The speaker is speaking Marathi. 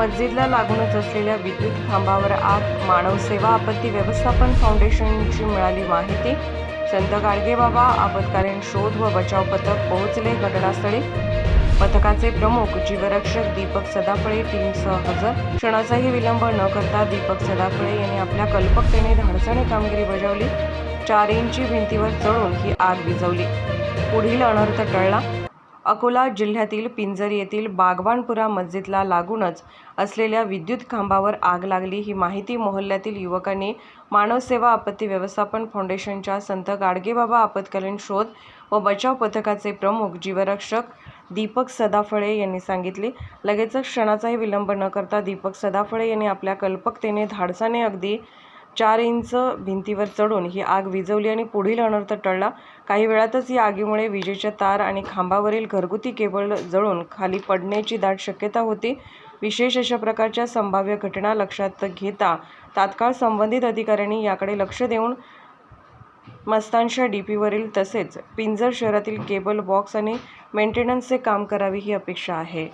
मस्जिदला लागूनच असलेल्या विद्युत खांबावर आग मानव सेवा आपत्ती व्यवस्थापन फाउंडेशनची मिळाली माहिती. संत गाडगेबाबा आपत्कालीन शोध व बचाव पथक पोहोचले घटनास्थळी. पथकाचे प्रमुख जीवरक्षक दीपक सदाफळे टीमसह हजर. क्षणाचाही विलंब न करता दीपक सदाफळे यांनी आपल्या कल्पकतेने धाडसाने कामगिरी बजावली. चार इंची भिंतीवर चढून ही आग विझवली. पुढील अनर्थ टळला. अकोला जिल्ह्यातील पिंजर येथील बागवानपुरा मस्जिदला लागूनच असलेल्या विद्युत खांबावर आग लागली. ही माहिती मोहल्ल्यातील युवकांनी मानवसेवा आपत्ती व्यवस्थापन फाउंडेशनच्या संत गाडगेबाबा आपत्कालीन शोध व बचाव पथकाचे प्रमुख जीवरक्षक दीपक सदाफळे यांनी सांगितले. लगेचच क्षणाचाही विलंब न करता दीपक सदाफळे यांनी आपल्या कल्पकतेने धाडसाने अगदी चार इंच भिंतीवर चढून ही आग विझवली आणि पुढील अनर्थ टळला. काही वेळातच या आगीमुळे विजेच्या तार आणि खांबावरील घरगुती केबल जळून खाली पडण्याची दाट शक्यता होती. विशेष अशा प्रकारच्या संभाव्य घटना लक्षात घेता तात्काळ संबंधित अधिकाऱ्यांनी याकडे लक्ष देऊन मस्तानशा डीपीवरील तसेच पिंजर शहरातील केबल बॉक्स आणि मेंटेनन्सचे काम करावे ही अपेक्षा आहे.